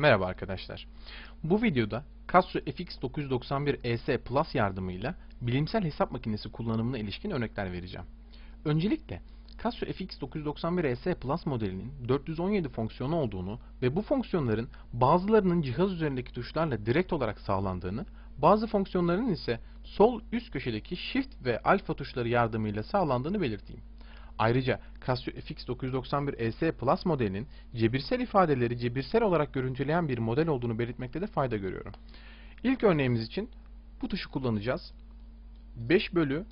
Merhaba arkadaşlar. Bu videoda Casio FX991 ES Plus yardımıyla bilimsel hesap makinesi kullanımına ilişkin örnekler vereceğim. Öncelikle Casio FX991 ES Plus modelinin 417 fonksiyonu olduğunu ve bu fonksiyonların bazılarının cihaz üzerindeki tuşlarla direkt olarak sağlandığını, bazı fonksiyonların ise sol üst köşedeki Shift ve Alpha tuşları yardımıyla sağlandığını belirteyim. Ayrıca Casio FX991 ES Plus modelinin cebirsel ifadeleri cebirsel olarak görüntüleyen bir model olduğunu belirtmekte de fayda görüyorum. İlk örneğimiz için bu tuşu kullanacağız. 5 bölü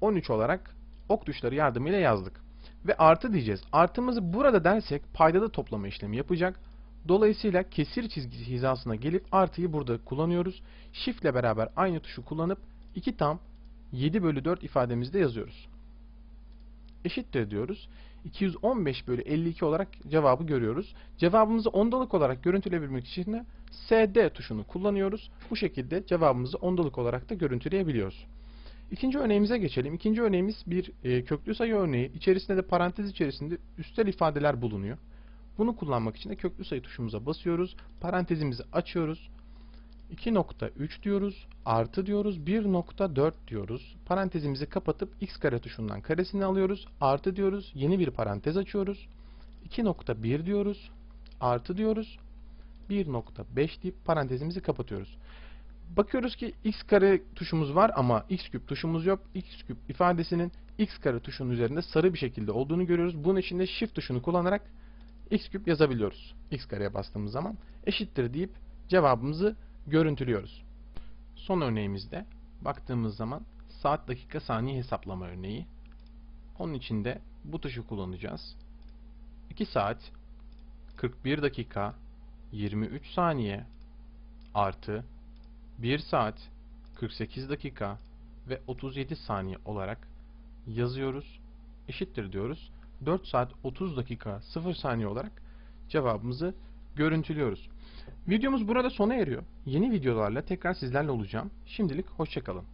13 olarak ok tuşları yardımıyla yazdık. Ve artı diyeceğiz. Artımızı burada dersek paydada toplama işlemi yapacak. Dolayısıyla kesir çizgisi hizasına gelip artıyı burada kullanıyoruz. Shift ile beraber aynı tuşu kullanıp 2 tam 7 bölü 4 ifademizde yazıyoruz eşittir diyoruz. 215 bölü 52 olarak cevabı görüyoruz. Cevabımızı ondalık olarak görüntüleyebilmek için de SD tuşunu kullanıyoruz. Bu şekilde cevabımızı ondalık olarak da görüntüleyebiliyoruz. İkinci örneğimize geçelim. İkinci örneğimiz bir e, köklü sayı örneği. İçerisinde de parantez içerisinde üstel ifadeler bulunuyor. Bunu kullanmak için de köklü sayı tuşumuza basıyoruz. Parantezimizi açıyoruz. 2.3 diyoruz, artı diyoruz, 1.4 diyoruz. Parantezimizi kapatıp x kare tuşundan karesini alıyoruz, artı diyoruz, yeni bir parantez açıyoruz. 2.1 diyoruz, artı diyoruz, 1.5 deyip parantezimizi kapatıyoruz. Bakıyoruz ki x kare tuşumuz var ama x küp tuşumuz yok. x küp ifadesinin x kare tuşunun üzerinde sarı bir şekilde olduğunu görüyoruz. Bunun için de shift tuşunu kullanarak x küp yazabiliyoruz. x kareye bastığımız zaman eşittir deyip cevabımızı görüntülüyoruz. Son örneğimizde baktığımız zaman saat dakika saniye hesaplama örneği. Onun için de bu tuşu kullanacağız. 2 saat 41 dakika 23 saniye artı 1 saat 48 dakika ve 37 saniye olarak yazıyoruz. Eşittir diyoruz. 4 saat 30 dakika 0 saniye olarak cevabımızı görüntülüyoruz. Videomuz burada sona eriyor. Yeni videolarla tekrar sizlerle olacağım. Şimdilik hoşçakalın.